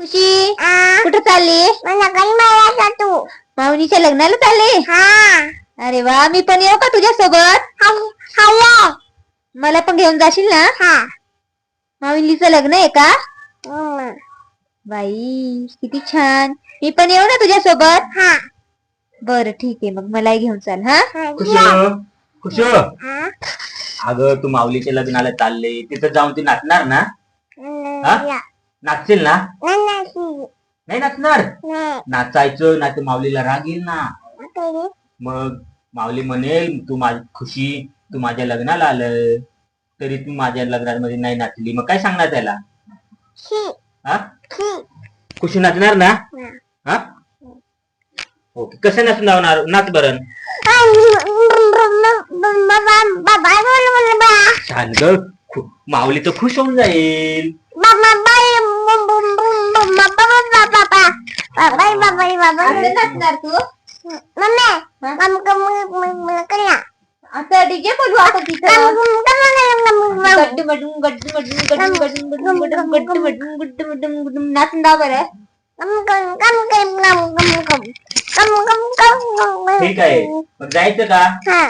खुशी? कुठं चालली? मला काही मारायचा तू. माऊलीच्या लग्नाला चालली? हा. अरे वा मी पण येऊ का तुझ्या सोबत मला पण घेऊन जाशील ना? हा. माऊलीचं लग्न आहे का? बाई किती छान. मी पण येऊ ना तुझ्या सोबत हा. बरं ठीक आहे. मग मलाही घेऊन चाल हा? हा, खुश. खुश हा, अगं तू माऊलीच्या लग्नाला चालले. तिथं जाऊन ती नाचणार ना? हा? नाचशील ना नाही, नाचणार. नाचायचं ना तर माऊलीला राग येईल ना मग माऊली म्हणेल तू माझी खुशी तू माझ्या लग्नाला आलं तरी तू माझ्या लग्नामध्ये नाही नाचली मग काय सांगणार त्याला हा. खुशी नाचणार ना हा. हा ओके कसं नाच बरं आ, बाबा बाबा बोल बोल बा छान ग माऊली तर खुश होऊन जाईल बाबा बाबा बाबा असं नाचणार तू मम्मी मम कम मला करा आता डीजे बोलू आपण कम तिथं कम कम कम गड्डू मडूम गड्डू मडूम गड्डू मडूम गड्डू नाचून दाव बरं ठीक आहे मग जायचं का हा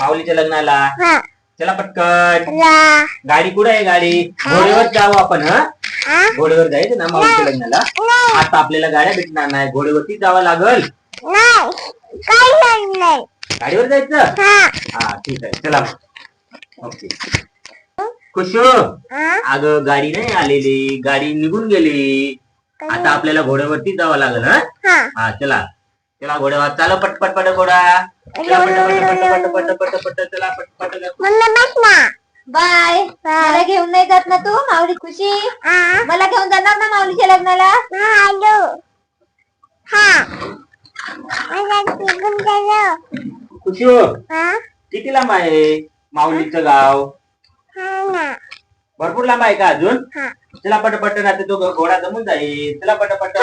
माऊलीच्या लग्नाला हा चला पटकन ला गाडी कुठे आहे गाडी घोड्यावर जाऊ आपण हा हा घोड्यावर जायचं ना माऊलीच्या लग्नाला? आता आपल्याला गाड्या भेटणार नाही. घोड्यावरती जावं लागल. गाडीवर जायचं? हा. ठीक आहे. चला ओके. खुश हा. अगं गाडी नाही आलेली. गाडी निघून गेली. आता आपल्याला घोड्यावरती जावं लागल हा? हा. चला. चला घोड्यावर चाल पटपट पट घोडा. चला पट पट पट पट पट पट चला पट पट बाय. मला घेऊन नाही जात ना तू माऊली खुशी? मला घेऊन जाणार ना माऊलीच्या लग्नाला? हा हा. खुश हा. किती लांब आहे माऊलीचं गाव? हा भरपूर लांब आहे का अजून? चला पटपट ना तो घोडा जमून जाईल. चला पटपट.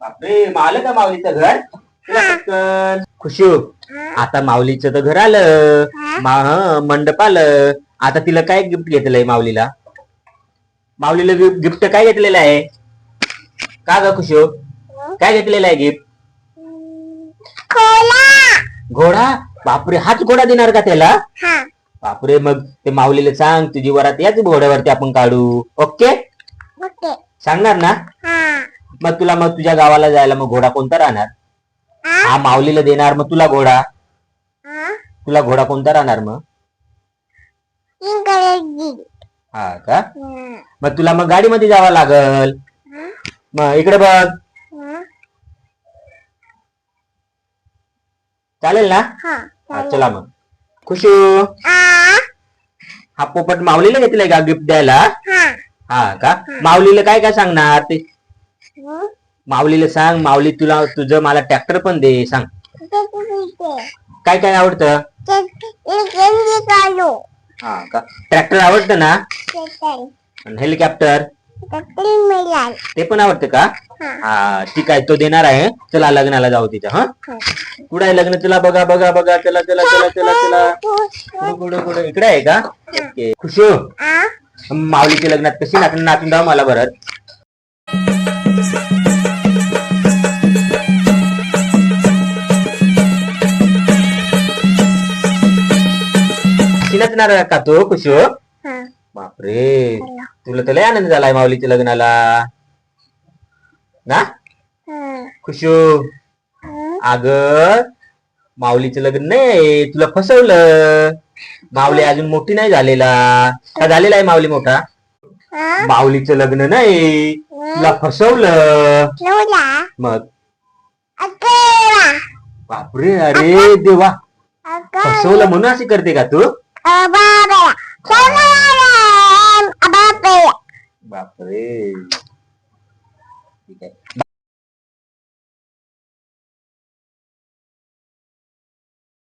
बापरे आलं का माऊलीचं घर? खुशू हा. आता माऊलीचं तर घर आलं. मा हं, मंडप आलं आता तिला काय गिफ्ट घेतलंय माऊलीला? माऊलीला गिफ्ट काय घेतलेलं आहे? का ग खुशू? काय घेतलेलं आहे गिफ्ट खोला घोडा? बापरे हाच घोडा देणार का त्याला? हा. बापरे मग ते माऊलीला सांग तुझी वरात याच घोड्यावरती आपण काढू. ओके? ओके. सांगणार ना? हा. मग तुला मग तुझ्या गावाला जायला मग घोडा कोणता राहणार? हा हा माऊलीला देणार मग तुला घोडा. तुला घोडा कोणता राहणार मग? हा का? मग तुला मग गाडीमध्ये जावं लागल. मग इकडे बघ. चालेल ना? हा चला मग. खुशू. हा पोपट माऊलीला घेतलाय का गिफ्ट द्यायला? हा. हा का? माऊलीला काय काय सांगणार ते? माऊलीला सांग. माऊली तुला तुझं मला ट्रॅक्टर पण दे सांग. काय काय आवडतं? हा का? ट्रॅक्टर आवडतं ना? आणि हेलिकॉप्टर? ते पण आवडतं का? हा. ठीक आहे तो देणार आहे. चला लग्नाला जाऊ तिथं हा. कुठं आहे लग्न? चला बघा बघा बघा चला चला चला चला चला. कुठं कुठं इकडे आहे का? खुशू? माऊलीच्या लग्नात कशी नाचून नाचून जाऊ मला बरं. नाचणार आहे का तू खुशू? बापरे. तुला तर लय आनंद झालाय माऊलीच्या लग्नाला. ना? खुशू. अग माऊलीचं लग्न नाही. तुला फसवलं. माऊली अजून मोठी नाही झालेला. का झालेला आहे माऊली मोठा? माऊलीचं लग्न नाही. तुला फसवलं. मग? बापरे अरे देवा. फसवलं म्हणून अशी करते का तू? बापरे. ठीक आहे.